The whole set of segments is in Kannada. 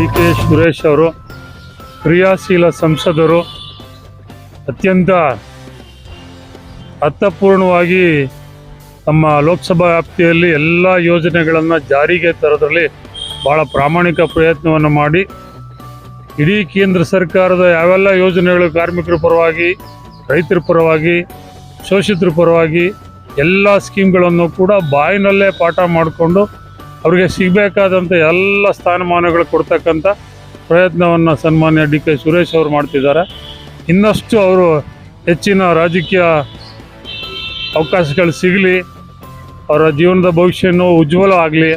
ಡಿ ಕೆ ಸುರೇಶ್ ಅವರು, ಕ್ರಿಯಾಶೀಲ ಸಂಸದರು, ಅತ್ಯಂತ ಅರ್ಥಪೂರ್ಣವಾಗಿ ತಮ್ಮ ಲೋಕಸಭಾ ವ್ಯಾಪ್ತಿಯಲ್ಲಿ ಎಲ್ಲ ಯೋಜನೆಗಳನ್ನು ಜಾರಿಗೆ ತರೋದ್ರಲ್ಲಿ ಭಾಳ ಪ್ರಾಮಾಣಿಕ ಪ್ರಯತ್ನವನ್ನು ಮಾಡಿ, ಇಡೀ ಕೇಂದ್ರ ಸರ್ಕಾರದ ಯಾವೆಲ್ಲ ಯೋಜನೆಗಳು ಕಾರ್ಮಿಕರ ಪರವಾಗಿ, ರೈತರ ಪರವಾಗಿ, ಶೋಷಿತರ ಪರವಾಗಿ ಎಲ್ಲ ಸ್ಕೀಮ್ಗಳನ್ನು ಕೂಡ ಬಾಯಿನಲ್ಲೇ ಪಾಠ ಮಾಡಿಕೊಂಡು ಅವರಿಗೆ ಸಿಗಬೇಕಾದಂಥ ಎಲ್ಲ ಸ್ಥಾನಮಾನಗಳು ಕೊಡ್ತಕ್ಕಂಥ ಪ್ರಯತ್ನವನ್ನು ಸನ್ಮಾನ್ಯ ಡಿ ಕೆ ಸುರೇಶ್ ಅವರು ಮಾಡ್ತಿದ್ದಾರೆ. ಇನ್ನಷ್ಟು ಅವರು ಹೆಚ್ಚಿನ ರಾಜಕೀಯ ಅವಕಾಶಗಳು ಸಿಗಲಿ ಅವರ ಜೀವನದ ಭವಿಷ್ಯನೂ ಉಜ್ವಲ ಆಗಲಿ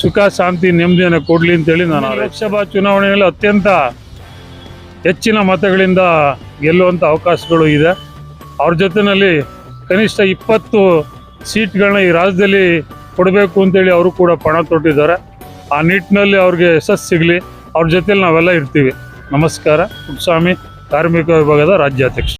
ಸುಖ ಶಾಂತಿ ನೆಮ್ಮದಿಯನ್ನು ಕೊಡಲಿ ಅಂತೇಳಿ ನಾನು ಲೋಕಸಭಾ ಚುನಾವಣೆಯಲ್ಲಿ ಅತ್ಯಂತ ಹೆಚ್ಚಿನ ಮತಗಳಿಂದ ಗೆಲ್ಲುವಂಥ ಅವಕಾಶಗಳು ಇದೆ. ಅವ್ರ ಜೊತೆಯಲ್ಲಿ ಕನಿಷ್ಠ ಇಪ್ಪತ್ತು ಸೀಟ್ಗಳನ್ನ ಈ ರಾಜ್ಯದಲ್ಲಿ ಕೊಡಬೇಕು ಅಂತೇಳಿ ಅವರು ಕೂಡ ಪಣ ತೊಟ್ಟಿದ್ದಾರೆ. ಆ ನಿಟ್ಟಿನಲ್ಲಿ ಅವ್ರಿಗೆ ಯಶಸ್ಸು ಸಿಗಲಿ. ಅವ್ರ ಜೊತೆಲಿ ನಾವೆಲ್ಲ ಇರ್ತೀವಿ. ನಮಸ್ಕಾರ. ಪುಟ್ಸ್ವಾಮಿ ಕಾರ್ಮಿಕ ವಿಭಾಗದ ರಾಜ್ಯಾಧ್ಯಕ್ಷ.